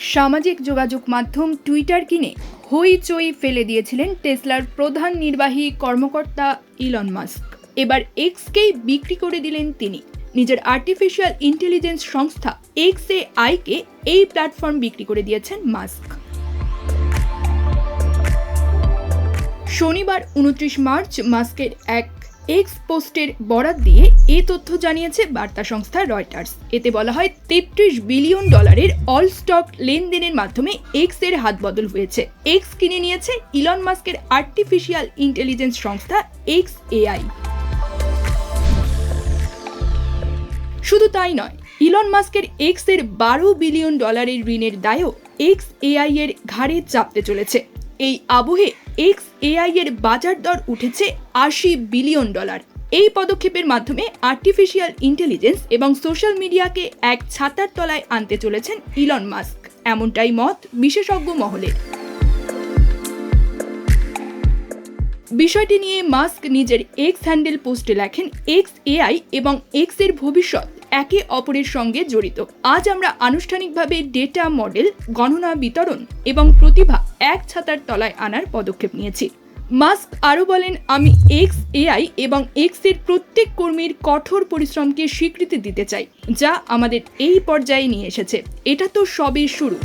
সামাজিক যোগাযোগ মাধ্যম টুইটার কিনে হইচই ফেলে দিয়েছিলেন টেসলার প্রধান নির্বাহী কর্মকর্তা ইলন মাস্ক। এবার এক্সকেই বিক্রি করে দিলেন তিনি। নিজের আর্টিফিশিয়াল ইন্টেলিজেন্স সংস্থা এক্স এ আইকে এই প্ল্যাটফর্ম বিক্রি করে দিয়েছেন মাস্ক। শনিবার উনত্রিশ মার্চ মাস্কের এক এক্স পোস্টের বরাত দিয়ে এ তথ্য জানিয়েছে বার্তা সংস্থা রয়টার্স। এতে বলা হয়, তেত্রিশ বিলিয়ন ডলারের অল স্টক লেনদেনের মাধ্যমে এক্সের হাত বদল হয়েছে। এক্স কিনে নিয়েছে ইলন মাস্কের আর্টিফিশিয়াল ইন্টেলিজেন্স সংস্থা এক্স এআই। শুধু তাই নয়, ইলন মাস্কের এক্সের বারো বিলিয়ন ডলারের ঋণের দায়ও এক্স এআই এর ঘাড়ে চাপতে চলেছে। এই আবহে এক্স এআই এর বাজার দর উঠেছে আশি বিলিয়ন ডলার। এই পদক্ষেপের মাধ্যমে আর্টিফিশিয়াল ইন্টেলিজেন্স এবং সোশ্যাল মিডিয়াকে এক ছাতার তলায় আনতে চলেছেন ইলন মাস্ক এমনটাই মত বিশেষজ্ঞ মহলের বিষয়টি নিয়ে মাস্ক নিজের এক্স হ্যান্ডেল পোস্টে লেখেন এক্স এআই এবং এক্সের ভবিষ্যৎ একে অপরের সঙ্গে জড়িত। আজ আমরা আনুষ্ঠানিকভাবে ডেটা মডেল গণনা বিতরণ এবং প্রতিভা এক ছাতার তলায় আনার পদক্ষেপ নিয়েছি। মাস্ক আরও বলেন, আমি এক্স, এআই এবং এক্সের প্রত্যেক কর্মীর কঠোর পরিশ্রমকে স্বীকৃতি দিতে চাই, যা আমাদের এই পর্যায়ে নিয়ে এসেছে। এটা তো সবে শুরু।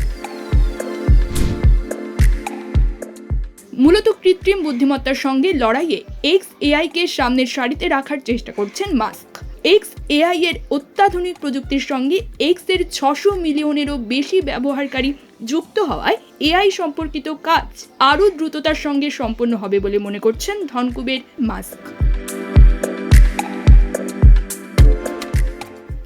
মূলত কৃত্রিম বুদ্ধিমত্তার সঙ্গে লড়াইয়ে এক্স এআইকে সামনের সারিতে রাখার চেষ্টা করছেন মাস্ক। এক্স এআই এর অত্যাধুনিক প্রযুক্তির সঙ্গে এক্সের ছশো মিলিয়নেরও বেশি ব্যবহারকারী যুক্ত হওয়ায় এআই সম্পর্কিত কাজ আরও দ্রুততার সঙ্গে সম্পন্ন হবে বলে মনে করছেন ধনকুবের মাস্ক।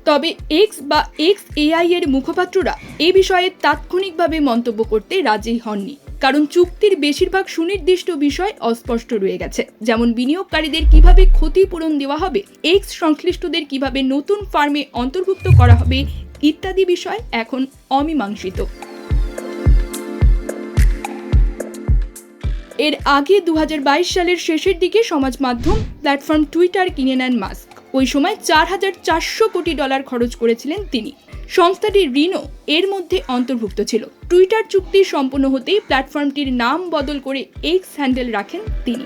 তবে এক্স বা এক্স এআই এর মুখপাত্ররা এ বিষয়ে তাৎক্ষণিকভাবে মন্তব্য করতে রাজি হননি। কারণ চুক্তির বেশিরভাগ সুনির্দিষ্ট বিষয় অস্পষ্ট রয়ে গেছে। যেমন বিনিয়োগকারীদের কীভাবে ক্ষতিপূরণ দেওয়া হবে এক্স সংশ্লিষ্টদের কীভাবে নতুন ফার্মে অন্তর্ভুক্ত করা হবে ইত্যাদি বিষয় এখন অমীমাংসিত। এর আগে দু হাজার বাইশ সালের শেষের দিকে সমাজ মাধ্যম প্ল্যাটফর্ম টুইটার কিনে নেন মাস্ক। ওই সময় চার হাজার চারশো কোটি ডলার খরচ করেছিলেন তিনি। সংস্থাটির ঋণও এর মধ্যে অন্তর্ভুক্ত ছিল। টুইটার চুক্তি সম্পন্ন হতেই প্ল্যাটফর্মটির নাম বদল করে এক্স হ্যান্ডেল রাখেন তিনি।